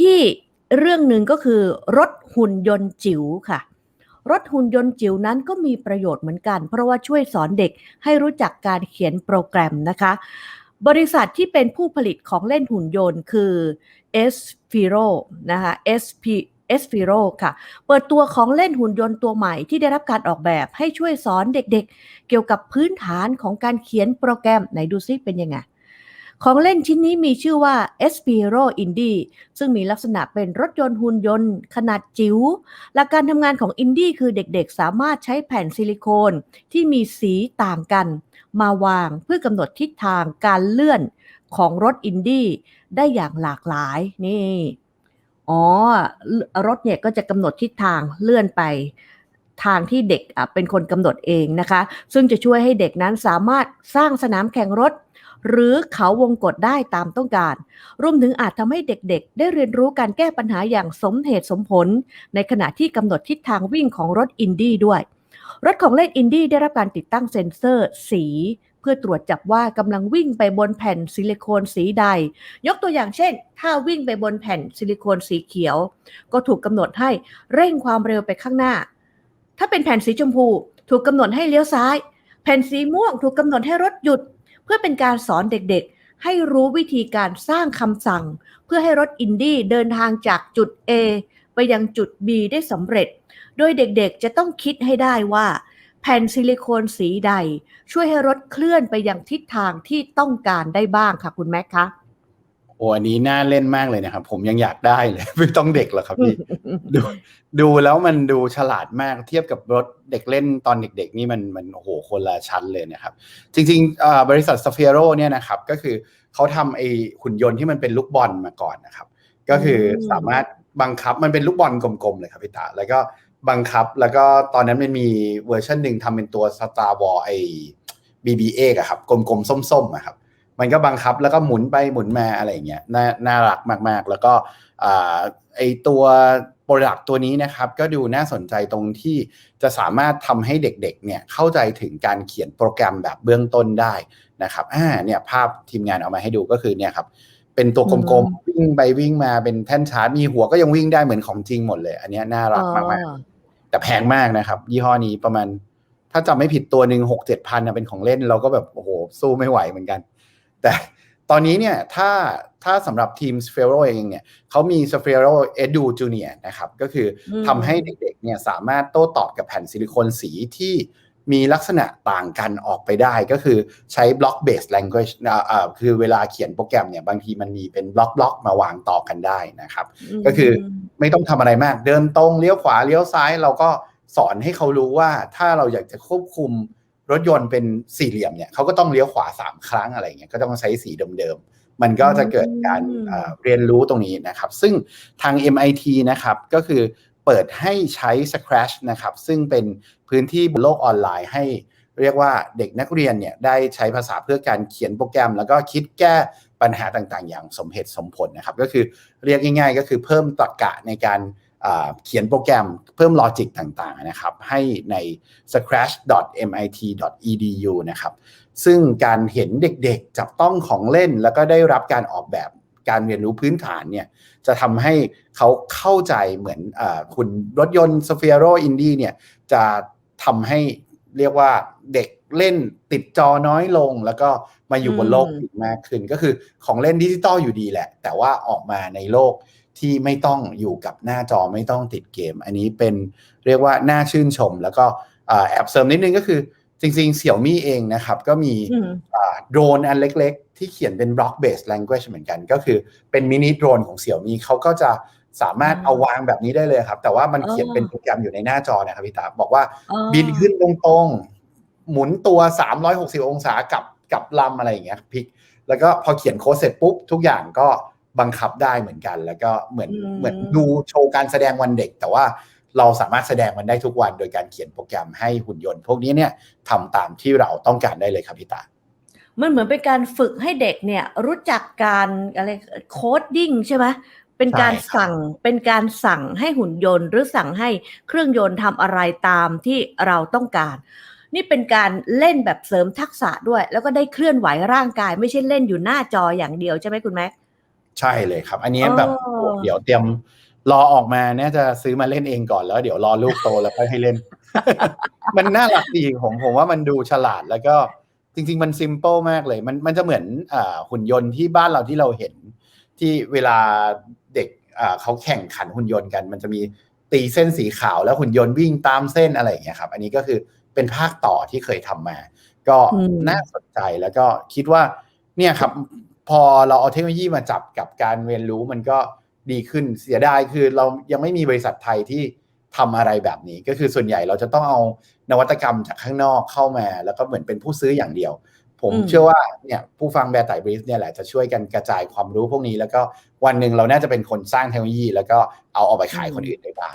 ที่เรื่องหนึ่งก็คือ รถหุ่นยนต์จิ๋วค่ะ รถหุ่นยนต์จิ๋วนั้นก็มีประโยชน์เหมือนกัน เพราะว่าช่วยสอนเด็กให้รู้จักการเขียนโปรแกรมนะคะ บริษัทที่เป็นผู้ผลิตของเล่นหุ่นยนต์คือ s p i r o นะคะ SP s p i r o ค่ะ เปิดตัวของเล่นหุ่นยนต์ตัวใหม่ที่ได้รับการออกแบบให้ช่วยสอนเด็กๆ เกี่ยวกับพื้นฐานของการเขียนโปรแกรมไหนดูซิเป็นยังไง ของเล่นชิ้นนี้มีชื่อว่า s p i r o Indie ซึ่งมีลักษณะเป็นรถยนต์หุ่นยนต์ ขนาดจิ๋วหลักการทำงานของ Indie คือเด็กๆ สามารถใช้แผ่นซิลิโคนที่มีสีต่างกัน มาวางเพื่อกำหนดทิศทางการเลื่อนของรถ Indie ได้อย่างหลากหลายนี่อ๋อ รถเนี่ยก็จะกำหนดทิศทางเลื่อนไป ทางที่เด็กเป็นคนกำหนดเองนะคะ ซึ่งจะช่วยให้เด็กนั้นสามารถสร้างสนามแข่งรถ หรือเขาวงกฏได้ตามต้องการ รวมถึงอาจทำให้เด็กๆ ได้เรียนรู้การแก้ปัญหาอย่างสมเหตุสมผล ในขณะที่กำหนดทิศทางวิ่งของรถอินดี้ด้วย รถของเล่นอินดี้ได้รับการติดตั้งเซ็นเซอร์ สี เพื่อตรวจจับว่ากำลังวิ่งไปบนแผ่นซิลิโคนสีใด ยกตัวอย่างเช่น ถ้าวิ่งไปบนแผ่นซิลิโคนสีเขียว ก็ถูกกำหนดให้เร่งความเร็วไปข้างหน้า ถ้าเป็นแผ่นสีชมพู ถูกกำหนดให้เลี้ยวซ้าย แผ่นสีม่วงถูกกำหนดให้รถหยุด เพื่อเป็นการสอนเด็กๆ ให้รู้วิธีการสร้างคำสั่ง เพื่อให้รถอินดี้เดินทางจากจุด A ไปยังจุด B ได้สำเร็จ โดยเด็กๆจะต้องคิดให้ได้ว่า แผ่นซิลิโคนสีใด ช่วยให้รถเคลื่อนไปยังทิศทางที่ต้องการได้บ้างค่ะคุณแม็กคะ โอ้อันนี้น่าเล่นมากเลยนะครับ ผมยังอยากได้เลย ไม่ต้องเด็กหรอกครับพี่ดูดูแล้วมันดูฉลาดมากเทียบกับรถเด็กเล่นตอนเด็ก ๆ นี่มันมันโอ้โหคนละชั้นเลยนะครับ จริงๆอ่าบริษัทสเฟียโรเนี่ยนะครับ ก็คือเขาทำไอ้หุ่นยนต์ที่มันเป็นลูกบอลมาก่อนนะครับ ก็คือสามารถบังคับมันเป็นลูกบอลกลมๆเลยครับพี่ตาแล้วก็บังคับแล้วก็ตอนนั้นมันมีเวอร์ชันหนึ่งทำเป็นตัว Star Wars ไอ้ BB-8 อะครับกลมๆส้มๆอะครับ มันก็บังคับแล้วก็หมุนไปหมุนมาอะไรอย่างเงี้ยน่าน่ารักมากๆ แล้วก็อ่าไอตัวโปรดักตัวนี้นะครับ ก็ดูน่าสนใจตรงที่จะสามารถทำให้เด็กๆเนี่ยเข้าใจถึงการเขียนโปรแกรมแบบเบื้องต้นได้นะครับอ่าเนี่ยภาพทีมงานเอามาให้ดูก็คือเนี่ยครับเป็นตัวกลมๆวิ่งไปวิ่งมาเป็นแท่นชาร์จมีหัวก็ยังวิ่งได้เหมือนของจริงหมดเลย อันเนี้ยน่ารักมากๆแต่แพงมากนะครับ ยี่ห้อนี้ประมาณ ถ้าจำไม่ผิดตัวหนึ่งหกเจ็ดพันนะเป็นของเล่นเราก็แบบโอ้โหสู้ไม่ไหวเหมือนกัน แต่ตอนนี้เนี่ยถ้าถ้าสำหรับทีม s p h e r o เองเนี่ยเขามี s p h e r o Edu Junior นะครับ ก็คืออมทำให้เด็กๆเนี่ยสามารถโต้ตอบกับแผ่นซิลิโคนสีที่มีลักษณะต่างกันออกไปได้ก็คือใช้ block based language อ่าอ่าคือเวลาเขียนโปรแกรมเนี่ยบางทีมันมีเป็นบล็อกบล็อกมาวางต่อกันได้นะครับ ก็คือไม่ต้องทำอะไรมากเดินตรงเลี้ยวขวาเลี้ยวซ้าย เราก็สอนให้เขารู้ว่าถ้าเราอยากจะควบคุม รถยนต์เป็นสี่เหลี่ยมเนี่ยเขาก็ต้องเลี้ยวขวาสามครั้งอะไรเงี้ยก็ต้องใช้สีเดิมๆ มันก็จะเกิดการอืมเอ่อเรียนรู้ตรงนี้นะครับ ซึ่งทาง MIT นะครับก็คือเปิดให้ใช้ Scratch นะครับ ซึ่งเป็นพื้นที่บนโลกออนไลน์ให้เรียกว่าเด็กนักเรียนเนี่ยได้ใช้ภาษาเพื่อการเขียนโปรแกรม แล้วก็คิดแก้ปัญหาต่างๆ อย่างสมเหตุสมผลนะครับ ก็คือเรียกง่ายๆ ก็คือเพิ่มตรรกะในการอ่า เขียนโปรแกรมเพิ่มลอจิกต่างๆนะครับให้ใน scratch.mit.edu นะครับซึ่งการเห็นเด็กๆ จับต้องของเล่นแล้วก็ได้รับการออกแบบการเรียนรู้พื้นฐานเนี่ยจะทำให้เขาเข้าใจเหมือนอาคุณรถยนต์ s p h e r o Indie เนี่ยจะทำให้เรียกว่าเด็กเล่นติดจอน้อยลง แล้วก็มาอยู่บนโลกอืมจริงมากขึ้นก็คือของเล่นดิจิตอลอยู่ดีแหละ แต่ว่าออกมาในโลก ที่ไม่ต้องอยู่กับหน้าจอไม่ต้องติดเกม อันนี้เป็นเรียกว่าน่าชื่นชม แล้วก็อ่าแอบเสริมนิดนึงก็คือจริงๆเสี่ยวมี่เองนะครับ ก็มีอืมอ่าโดรนอันเล็กๆ ที่เขียนเป็น block based language เหมือนกัน ก็คือเป็นมินิโดรนของเสี่ยวมี่เขาก็จะสามารถอ๋อเอาวางแบบนี้ได้เลยครับ แต่ว่ามันอ๋อเขียนเป็นโปรแกรมอยู่ในหน้าจอนะครับพี่ตาบอกว่าอ๋อบินขึ้นตรงๆ หมุนตัว 360 องศากับกับลำอะไรอย่างเงี้ยพลิก แล้วก็พอเขียนโค้ดเสร็จปุ๊บ ทุกอย่างก็ บังคับได้เหมือนกัน แล้วก็เหมือนอืมเหมือนดูโชว์การแสดงวันเด็ก แต่ว่าเราสามารถแสดงมันได้ทุกวันโดยการเขียนโปรแกรมให้หุ่นยนต์ พวกนี้เนี่ยทำตามที่เราต้องการได้เลยครับพี่ตามันเหมือนเป็นการฝึกให้เด็กเนี่ยรู้จักการอะไรโคดดิ้งใช่ไหมเป็นการใช่ครับสั่งเป็นการสั่งให้หุ่นยนต์ หรือสั่งให้เครื่องยนต์ทำอะไรตามที่เราต้องการ นี่เป็นการเล่นแบบเสริมทักษะด้วย แล้วก็ได้เคลื่อนไหวร่างกาย ไม่ใช่เล่นอยู่หน้าจออย่างเดียวใช่ไหมคุณแม็ก ใช่เลยครับ อันนี้แบบอ๋อโอ้เดี๋ยวเตรียมรอออกมาเนี่ยจะซื้อมาเล่นเองก่อนแล้ว เดี๋ยวรอลูกโตแล้วค่อยให้เล่น มันน่ารักดีผมผมว่ามันดูฉลาดแล้วก็จริง ๆ มันซิมเปิลมากเลย มันมันจะเหมือนอ่าหุ่นยนต์ที่บ้านเราที่เราเห็น ที่เวลาเด็กอ่าเขาแข่งขันหุ่นยนต์กัน มันจะมีตีเส้นสีขาวแล้วหุ่นยนต์วิ่งตามเส้นอะไรอย่างเงี้ยครับ อันนี้ก็คือเป็นภาคต่อที่เคยทำมา ก็อืมน่าสนใจแล้วก็คิดว่าเนี่ยครับ พอเราเอาเทคโนโลยีมาจับกับการเรียนรู้มันก็ดีขึ้นเสียดายคือเรายังไม่มีบริษัทไทยที่ทำอะไรแบบนี้ ก็คือส่วนใหญ่เราจะต้องเอานวัตกรรมจากข้างนอกเข้ามา แล้วก็เหมือนเป็นผู้ซื้ออย่างเดียว ผมเชื่อว่าเนี่ยผู้ฟังแบร์ไตบริสเนี่ยแหละจะช่วยกันกระจายความรู้พวกนี้ แล้วก็วันหนึ่งเราน่าจะเป็นคนสร้างเทคโนโลยี แล้วก็เอาออกไปขายคนอื่นได้บ้าง